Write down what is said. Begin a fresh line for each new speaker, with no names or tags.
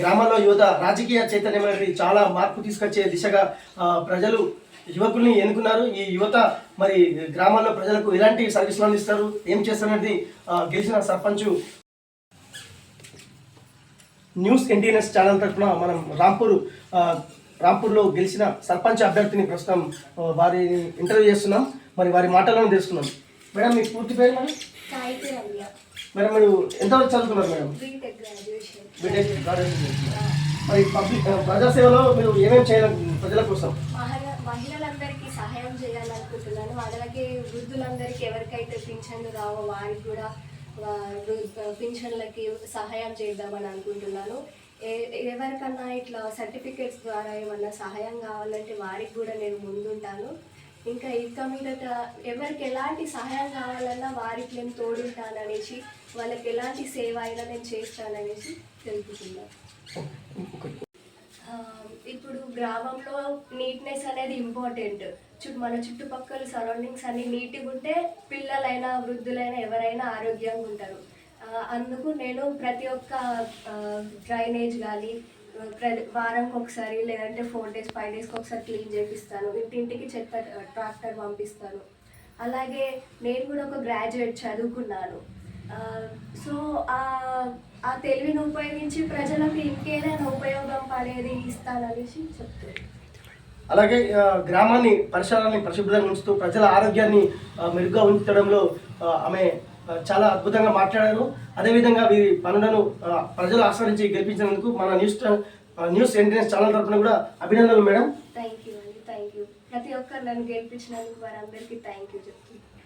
గ్రామాల్లో యువత రాజకీయ చైతన్యం అనేది చాలా మార్పు తీసుకొచ్చే దిశగా ప్రజలు యువకుల్ని ఎన్నుకున్నారు. ఈ యువత మరి గ్రామాల్లో ప్రజలకు ఎలాంటి సర్వీసులు అందిస్తారు? ఏం చేస్తారనేది గెలిచిన సర్పంచ్ న్యూస్ ఎన్టీఎన్ఎస్ ఛానల్ తరఫున మనం రాంపూర్ రాంపూర్లో గెలిచిన సర్పంచ్ అభ్యర్థిని ప్రస్తుతం వారి ఇంటర్వ్యూ చేస్తున్నాం. మరి వారి మాటలను తెలుసుకున్నాం మేడం మీ పూర్తి పేరు మేడం మేడం మీరు ఎంతవరకు చదువుకున్నారు మేడం?
BTech graduation.
మరి పబ్లిక్ ప్రజాసేవలో మీరు ఏమేమి ప్రజల కోసం.
మహిళ మహిళలందరికీ సహాయం చేయాలనుకుంటున్నాను. అలాగే వృద్ధులందరికీ ఎవరికైతే పింఛన్లు రావో వారికి కూడా పింఛన్లకి సహాయం చేద్దామని అనుకుంటున్నాను. ఎవరికన్నా ఇట్లా సర్టిఫికేట్స్ ద్వారా ఏమన్నా సహాయం కావాలంటే వారికి కూడా నేను ముందుంటాను. ఇంకా ఇక మీదట ఎవరికి ఎలాంటి సహాయం కావాలన్నా వారికి నేను తోడుంటాననేసి వాళ్ళకి ఎలాంటి సేవ అయినా నేను చేస్తాననేసి తెలుపుతున్నాను ఇప్పుడు గ్రామంలో నీట్నెస్ అనేది ఇంపార్టెంట్. చుట్టూ మన చుట్టుపక్కల సరౌండింగ్స్ అన్ని నీట్గా ఉంటే పిల్లలైనా వృద్ధులైనా ఎవరైనా ఆరోగ్యంగా ఉంటారు. అందుకు నేను ప్రతి ఒక్క డ్రైనేజ్ కానీ వారంకి ఒకసారి లేదంటే ఫోర్ డేస్ ఫైవ్ డేస్కి ఒకసారి క్లీన్ చేపిస్తాను ఇంటింటికి చెత్త ట్రాక్టర్ పంపిస్తాను అలాగే నేను కూడా ఒక గ్రాడ్యుయేట్ చదువుకున్నాను. సో ఆ తెలివిని ఉపయోగించి ప్రజలకు ఇంకేదైనా ఉపయోగం పడేది ఇస్తాననేసి చెప్తున్నాను
అలాగే గ్రామాన్ని పరిసరాన్ని పరిశుభ్రంగా ఉంచుతూ ప్రజల ఆరోగ్యాన్ని మెరుగ్గా ఉంచడంలో ఆమె చాలా అద్భుతంగా మాట్లాడారు. అదేవిధంగా వీరి పనులను ప్రజలు ఆస్వాదించి గెలిపించినందుకు మన న్యూస్ న్యూస్ ఎంటర్టైన్స్ ఛానల్ తరఫున కూడా అభినందనలు మేడం.
థ్యాంక్ యూ అండి థ్యాంక్ యూ ప్రతి ఒక్కరు నన్ను గెలిపించినందుకు వారందరికీ థ్యాంక్ యూ చెప్తున్నాను.